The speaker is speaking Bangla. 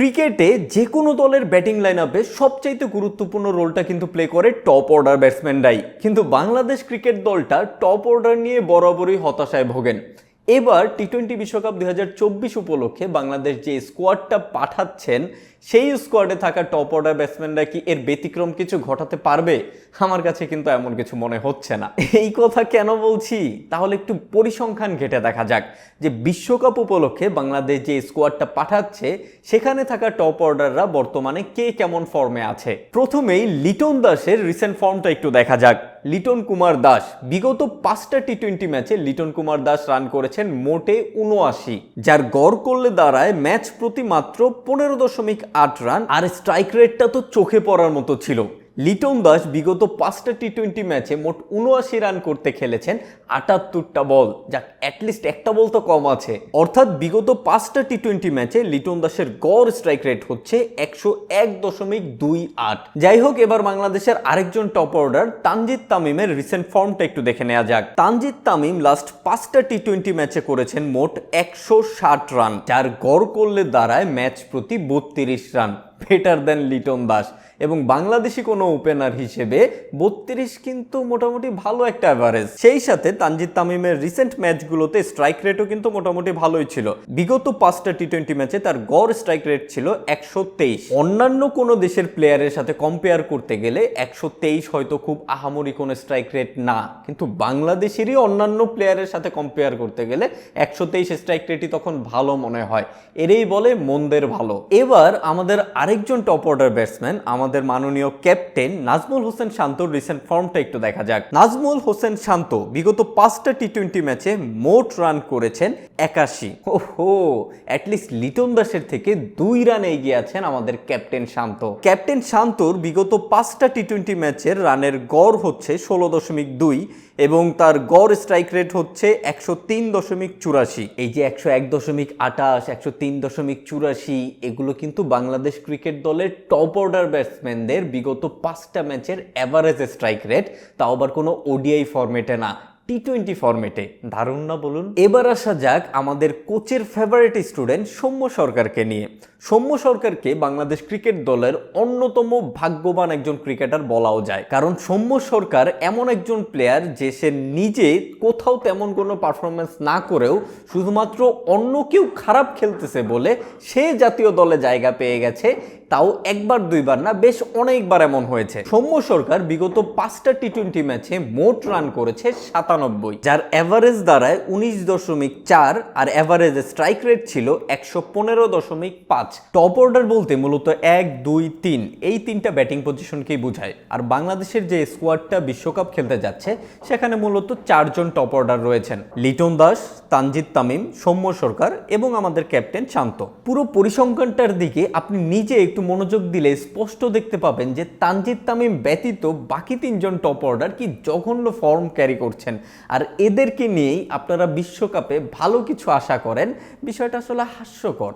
ক্রিকেটে যে কোনো দলের ব্যাটিং লাইন আপে সবচাইতে গুরুত্বপূর্ণ রোলটা কিন্তু প্লে করে টপ অর্ডার ব্যাটসম্যানরাই কিন্তু বাংলাদেশ ক্রিকেট দলটা টপ অর্ডার নিয়ে বরাবরই হতাশায় ভোগেন। এবার টি টোয়েন্টি বিশ্বকাপ দুই হাজার উপলক্ষে বাংলাদেশ যে স্কোয়াডটা পাঠাচ্ছেন, সেই স্কোয়াডে থাকা টপ অর্ডার ব্যাটসম্যানরা কি এর ব্যতিক্রম কিছু ঘটাতে পারবে? আমার কাছে কিন্তু এমন কিছু মনে হচ্ছে না। এই কথা কেন বলছি? তাহলে একটু পরিসংখ্যান ঘেটে দেখা যাক যে বিশ্বকাপ উপলক্ষে বাংলাদেশ যে স্কোয়াডটা পাঠাচ্ছে, সেখানে থাকা টপ অর্ডাররা বর্তমানে কে কেমন ফর্মে আছে? প্রথমেই লিটন দাসের রিসেন্ট ফর্মটা একটু দেখা যাক। লিটন কুমার দাস। বিগত পাঁচটা টি টোয়েন্টি ম্যাচে লিটন কুমার দাস রান করেছেন মোটে উনআশি যার গড় করলে দাঁড়ায় ম্যাচ প্রতি মাত্র পনেরো দশমিক আট রান আর স্ট্রাইক রেটটা তো চোখে পড়ার মতো ছিল। লিটন দাস বিগত পাঁচটা টি টোয়েন্টি ম্যাচে মোট উনআশি রান করতে খেলেছেন আটাত্তরটা বল। যাক অ্যাটলিস্ট একটা বল তো কম আছে। অর্থাৎ বিগত পাঁচটা টি টোয়েন্টি ম্যাচে লিটন দাসের গড় স্ট্রাইক রেট হচ্ছে একশো এক দশমিক দুই আট। যাই হোক, এবার বাংলাদেশের আরেকজন টপ অর্ডার তানজিদ তামিমের রিসেন্ট ফর্মটা একটু দেখে নেওয়া যাক। তানজিদ তামিম লাস্ট পাঁচটা টি টোয়েন্টি ম্যাচে করেছেন মোট একশো ষাট রান, যার গড় করলে দাঁড়ায় ম্যাচ প্রতি বত্রিশ run. Better then Liton Das এবং বাংলাদেশি কোনো ওপেনার হিসেবে বত্রিশ কিন্তু মোটামুটি ভালো একটা অ্যাভারেজ সেই সাথে তানজিদ তামিমের রিসেন্ট ম্যাচগুলোতে স্ট্রাইক রেটও কিন্তু মোটামুটি ভালোই ছিল। বিগত পাঁচটা টি টোয়েন্টি ম্যাচে তার গড় স্ট্রাইক রেট ছিল একশো তেইশ। অন্যান্য কোনো দেশের প্লেয়ারের সাথে কম্পেয়ার করতে গেলে একশো তেইশ হয়তো খুব আহামরি কোনো স্ট্রাইক রেট না। কিন্তু বাংলাদেশেরই অন্যান্য প্লেয়ারের সাথে কম্পেয়ার করতে গেলে একশো তেইশ স্ট্রাইক রেটই তখন ভালো মনে হয়। এরই বলে মন্দের ভালো। এবার আমাদের আরেকজন টপ অর্ডার ব্যাটসম্যান আমাদের মাননীয় ক্যাপ্টেন নাজমুল হোসেন শান্তর রিসেন্ট ফর্মটা একটু দেখা যাক। নাজমুল হোসেন শান্ত বিগত পাঁচটা টি টোয়েন্টি ম্যাচে মোট রান করেছেন একাশি। ওহো অ্যাটলিস্ট লিটন দাসের থেকে দুই রান এগিয়ে আছেন আমাদের ক্যাপ্টেন শান্ত। ক্যাপ্টেন শান্তর বিগত পাঁচটা টি টোয়েন্টি ম্যাচের রানের গড় হচ্ছে ষোলো দশমিক দুই এবং তার গড় স্ট্রাইক রেট হচ্ছে একশো তিন দশমিক চুরাশি। এই যে একশো এক দশমিক আটাশ, একশো তিন দশমিক চুরাশি, এগুলো কিন্তু বাংলাদেশ ক্রিকেট দলের টপ অর্ডার ব্যাটসম্যানদের বিগত পাঁচটা ম্যাচের অ্যাভারেজ স্ট্রাইক রেট তাও আবার কোনো ওডিআই ফরম্যাটে না। টি টোয়েন্টি ফরম্যাটে দারুণ না বলুন? এবার আসা যাক আমাদের কোচের ফেভারিট স্টুডেন্ট সৌম্য সরকারকে নিয়ে। সৌম্য সরকারকে বাংলাদেশ ক্রিকেট দলের অন্যতম ভাগ্যবান একজন ক্রিকেটার বলাও যায়। কারণ সৌম্য সরকার এমন একজন প্লেয়ার যে সে নিজে কোথাও তেমন কোনো পারফরমেন্স না করেও শুধুমাত্র অন্য কেউ খারাপ খেলতেছে বলে সে জাতীয় দলে জায়গা পেয়ে গেছে। তাও একবার, দুইবার না, বেশ অনেকবার এমন হয়েছে। সৌম্য সরকার বিগত পাঁচটা টি টোয়েন্টি ম্যাচে মোট রান করেছে সাতানব্বই। যার অ্যাভারেজ দাঁড়ায় উনিশ দশমিক চার আর অ্যাভারেজ স্ট্রাইক রেট ছিল একশো পনেরো দশমিক পাঁচ। টপ অর্ডার বলতে মূলত এক, দুই, তিন। এই তিনটা ব্যাটিং পজিশনকেই বোঝায়। আর বাংলাদেশের যে স্কোয়াডটা বিশ্বকাপ খেলতে যাচ্ছে, সেখানে মূলত চারজন টপ অর্ডার রয়েছেন। লিটন দাস, তানজিদ তামিম, সৌম্য সরকার এবং আমাদের ক্যাপ্টেন শান্ত। পুরো পরিসংখ্যানটার দিকে আপনি নিজে একটু মনোযোগ দিলে স্পষ্ট দেখতে পাবেন যে তানজিদ তামিম ব্যতীত বাকি তিনজন টপ অর্ডার কি জঘন্য ফর্ম ক্যারি করছেন। আর এদেরকে নিয়েই আপনারা বিশ্বকাপে ভালো কিছু আশা করেন। বিষয়টা আসলে হাস্যকর।